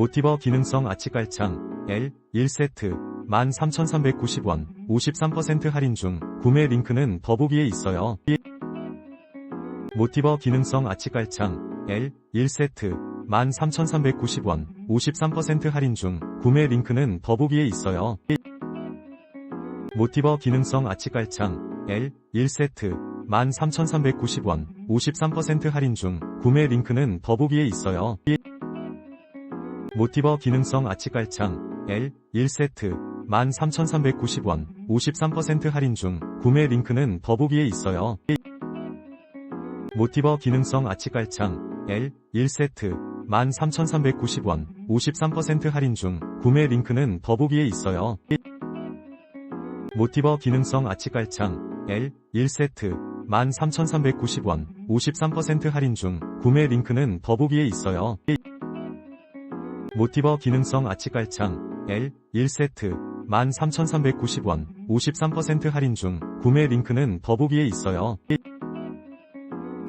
모티버 기능성 아치깔창 L 1세트 13,390원 53% 할인 중 구매 링크는 더보기에 있어요. 모티버 기능성 아치깔창 L 1세트 13,390원 53% 할인 중 구매 링크는 더보기에 있어요. 모티버 기능성 아치깔창 L 1세트 13,390원 53% 할인 중 구매 링크는 더보기에 있어요. 모티버 기능성 아치깔창 L 1세트 13,390원 53% 할인 중 구매 링크는 더보기에 있어요. 모티버 기능성 아치깔창 L 1세트 13,390원 53% 할인 중 구매 링크는 더보기에 있어요. 모티버 기능성 아치깔창 L 1세트 13,390원 53% 할인 중 구매 링크는 더보기에 있어요. 모티버 기능성 아치깔창 L 1세트 13,390원 53% 할인 중 구매 링크는 더보기에 있어요.